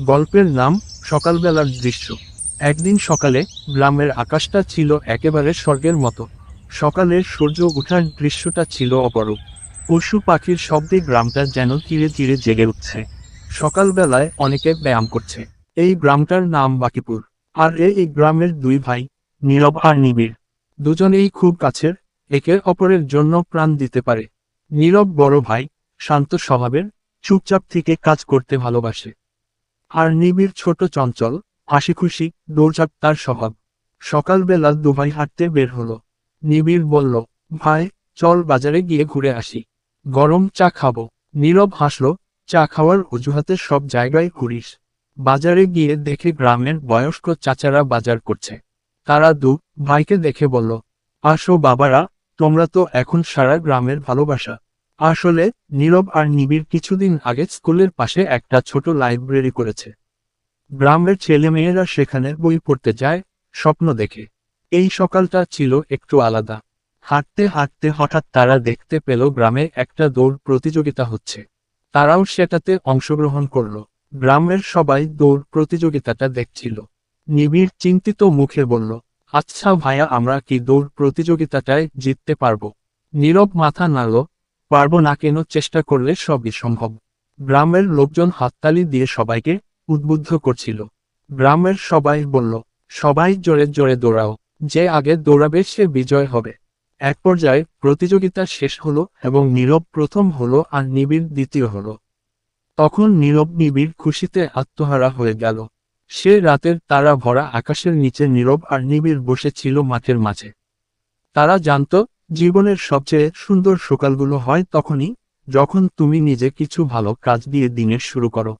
গল্পের নাম সকালবেলার দৃশ্য। একদিন সকালে গ্রামের আকাশটা ছিল একেবারে স্বর্গের মতো। সকালের সূর্য ওঠার দৃশ্যটা ছিল অপরূপ। পশু পাখির শব্দে গ্রামটা যেন ধীরে ধীরে জেগে উঠছে। সকালবেলায় অনেকে ব্যায়াম করছে। এই গ্রামটার নাম বাকিপুর। আর এই গ্রামের দুই ভাই, নীরব আর নিবিড়। দুজনেই খুব কাছের, একে অপরের জন্য প্রাণ দিতে পারে। নীরব বড় ভাই, শান্ত স্বভাবের, চুপচাপ থেকে কাজ করতে ভালোবাসে। আর নিবিড় ছোট চঞ্চল হাসি খুশি দৌড়ঝাঁপ তার স্বভাব। সকালবেলা দুভাই হাঁটতে বের হলো। নিবিড় বলল, ভাই, চল বাজারে গিয়ে ঘুরে আসি। গরম চা খাব। নীরব হাসলো, চা খাওয়ার অজুহাতে সব জায়গায় ঘুরিস। বাজারে গিয়ে দেখে গ্রামের বয়স্ক চাচারা বাজার করছে। তারা দু ভাইকে দেখে বলল, আসো বাবারা, তোমরা তো এখন সারা গ্রামের ভালোবাসা। আসলে, নীরব আর নিবিড় কিছুদিন আগে স্কুলের পাশে একটা ছোট লাইব্রেরি করেছে। গ্রামের ছেলেমেয়েরা সেখানে বই পড়তে যায়, স্বপ্ন দেখে। এই সকালটা ছিল একটু আলাদা। হাঁটতে হাঁটতে হঠাৎ তারা দেখতে পেল গ্রামে একটা দৌড় প্রতিযোগিতা হচ্ছে। তারাও সেটাতে অংশগ্রহণ করল। গ্রামের সবাই দৌড় প্রতিযোগিতাটা দেখছিল। নিবিড় চিন্তিত মুখে বলল আচ্ছা ভাইয়া, আমরা কি দৌড় প্রতিযোগিতাটায় জিততে পারব? নীরব মাথা নাড়ল পারব না কেন চেষ্টা করলে সবই সম্ভব। গ্রামের লোকজন হাততালি দিয়ে সবাইকে উদ্বুদ্ধ করছিল। গ্রামের সবাই বলল, সবাই জোরে জোরে দৌড়াও। যে আগে দৌড়াবে সে বিজয় হবে। এক পর্যায়ে প্রতিযোগিতা শেষ হলো এবং নীরব প্রথম হলো আর নিবিড় দ্বিতীয় হলো। তখন নীরব নিবিড় খুশিতে আত্মহারা হয়ে গেল। সে রাতের তারা ভরা আকাশের নিচে নীরব আর নিবিড় বসেছিল মাঠের মাঝে। তারা জানত জীবনের সবচেয়ে সুন্দর সকালগুলো হয় তখনই, যখন তুমি নিজে কিছু ভালো কাজ দিয়ে দিনের শুরু করো।